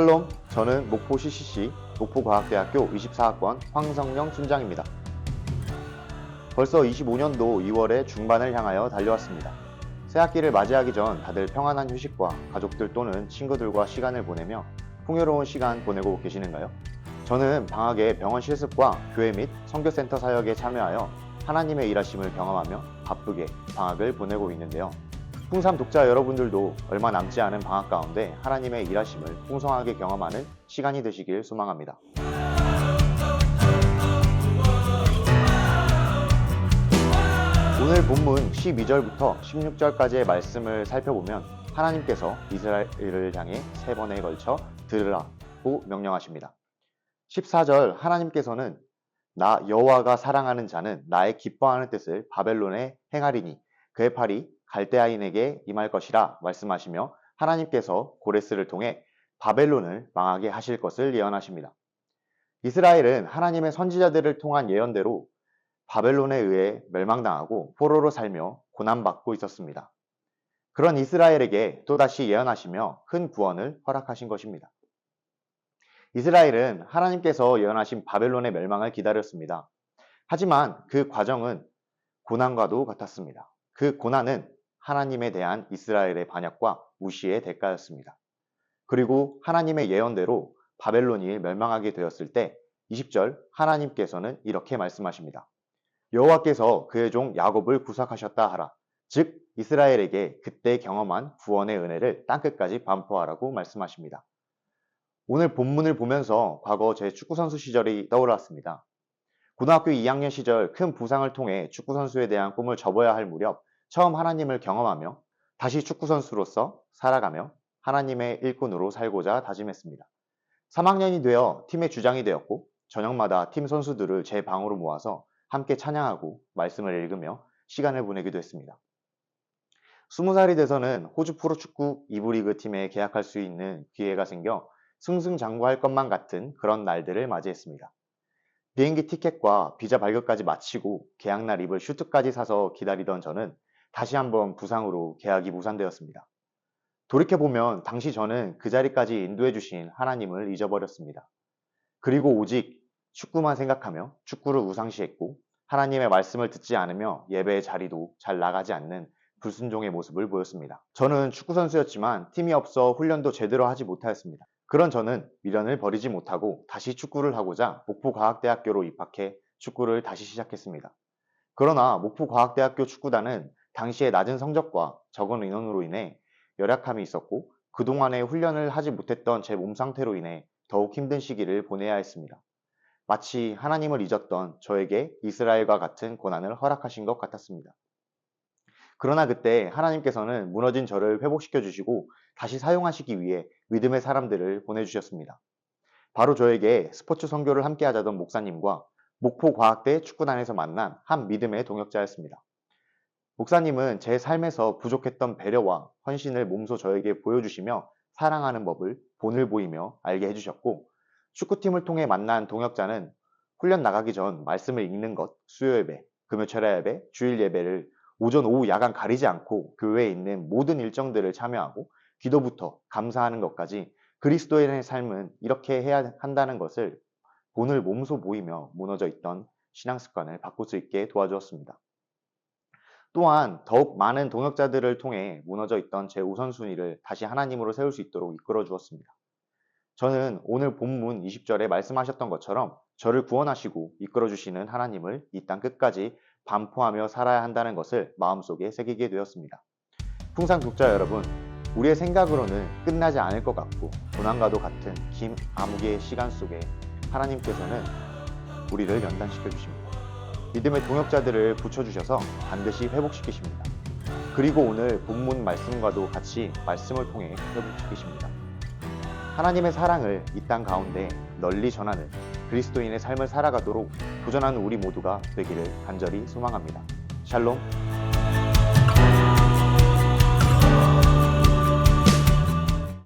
샬롬, 저는 목포 CCC 목포과학대학교 24학번 황성영 순장입니다. 벌써 25년도 2월의 중반을 향하여 달려왔습니다. 새학기를 맞이하기 전 다들 평안한 휴식과 가족들 또는 친구들과 시간을 보내며 풍요로운 시간 보내고 계시는가요? 저는 방학에 병원 실습과 교회 및 선교센터 사역에 참여하여 하나님의 일하심을 경험하며 바쁘게 방학을 보내고 있는데요. 풍삼 독자 여러분들도 얼마 남지 않은 방학 가운데 하나님의 일하심을 풍성하게 경험하는 시간이 되시길 소망합니다. 오늘 본문 12절부터 16절까지의 말씀을 살펴보면 하나님께서 이스라엘을 향해 세 번에 걸쳐 들으라고 명령하십니다. 14절 하나님께서는 나 여호와가 사랑하는 자는 나의 기뻐하는 뜻을 바벨론에 행하리니 그의 팔이 갈대아인에게 임할 것이라 말씀하시며 하나님께서 고레스를 통해 바벨론을 망하게 하실 것을 예언하십니다. 이스라엘은 하나님의 선지자들을 통한 예언대로 바벨론에 의해 멸망당하고 포로로 살며 고난받고 있었습니다. 그런 이스라엘에게 또다시 예언하시며 큰 구원을 허락하신 것입니다. 이스라엘은 하나님께서 예언하신 바벨론의 멸망을 기다렸습니다. 하지만 그 과정은 고난과도 같았습니다. 그 고난은 하나님에 대한 이스라엘의 반역과 무시의 대가였습니다. 그리고 하나님의 예언대로 바벨론이 멸망하게 되었을 때 20절 하나님께서는 이렇게 말씀하십니다. 여호와께서 그의 종 야곱을 구속하셨다 하라. 즉 이스라엘에게 그때 경험한 구원의 은혜를 땅끝까지 반포하라고 말씀하십니다. 오늘 본문을 보면서 과거 제 축구선수 시절이 떠올랐습니다. 고등학교 2학년 시절 큰 부상을 통해 축구선수에 대한 꿈을 접어야 할 무렵 처음 하나님을 경험하며 다시 축구선수로서 살아가며 하나님의 일꾼으로 살고자 다짐했습니다. 3학년이 되어 팀의 주장이 되었고 저녁마다 팀 선수들을 제 방으로 모아서 함께 찬양하고 말씀을 읽으며 시간을 보내기도 했습니다. 20살이 돼서는 호주 프로축구 2부 리그 팀에 계약할 수 있는 기회가 생겨 승승장구할 것만 같은 그런 날들을 맞이했습니다. 비행기 티켓과 비자 발급까지 마치고 계약날 입을 슈트까지 사서 기다리던 저는 다시 한번 부상으로 계약이 무산되었습니다. 돌이켜보면 당시 저는 그 자리까지 인도해 주신 하나님을 잊어버렸습니다. 그리고 오직 축구만 생각하며 축구를 우상시했고 하나님의 말씀을 듣지 않으며 예배의 자리도 잘 나가지 않는 불순종의 모습을 보였습니다. 저는 축구 선수였지만 팀이 없어 훈련도 제대로 하지 못하였습니다. 그런 저는 미련을 버리지 못하고 다시 축구를 하고자 목포과학대학교로 입학해 축구를 다시 시작했습니다. 그러나 목포과학대학교 축구단은 당시의 낮은 성적과 적은 인원으로 인해 열약함이 있었고 그동안에 훈련을 하지 못했던 제 몸 상태로 인해 더욱 힘든 시기를 보내야 했습니다. 마치 하나님을 잊었던 저에게 이스라엘과 같은 고난을 허락하신 것 같았습니다. 그러나 그때 하나님께서는 무너진 저를 회복시켜 주시고 다시 사용하시기 위해 믿음의 사람들을 보내주셨습니다. 바로 저에게 스포츠 선교를 함께 하자던 목사님과 목포과학대 축구단에서 만난 한 믿음의 동역자였습니다. 목사님은 제 삶에서 부족했던 배려와 헌신을 몸소 저에게 보여주시며 사랑하는 법을 본을 보이며 알게 해주셨고 축구팀을 통해 만난 동역자는 훈련 나가기 전 말씀을 읽는 것, 수요 예배, 금요 철야 예배, 주일 예배를 오전, 오후, 야간 가리지 않고 교회에 있는 모든 일정들을 참여하고 기도부터 감사하는 것까지 그리스도인의 삶은 이렇게 해야 한다는 것을 본을 몸소 보이며 무너져 있던 신앙 습관을 바꿀 수 있게 도와주었습니다. 또한 더욱 많은 동역자들을 통해 무너져 있던 제 우선순위를 다시 하나님으로 세울 수 있도록 이끌어 주었습니다. 저는 오늘 본문 20절에 말씀하셨던 것처럼 저를 구원하시고 이끌어 주시는 하나님을 이 땅 끝까지 반포하며 살아야 한다는 것을 마음속에 새기게 되었습니다. 풍상 독자 여러분, 우리의 생각으로는 끝나지 않을 것 같고 고난과도 같은 긴 암흑의 시간 속에 하나님께서는 우리를 연단시켜 주십니다. 믿음의 동역자들을 붙여주셔서 반드시 회복시키십니다. 그리고 오늘 본문 말씀과도 같이 말씀을 통해 회복시키십니다. 하나님의 사랑을 이 땅 가운데 널리 전하는 그리스도인의 삶을 살아가도록 도전하는 우리 모두가 되기를 간절히 소망합니다. 샬롬.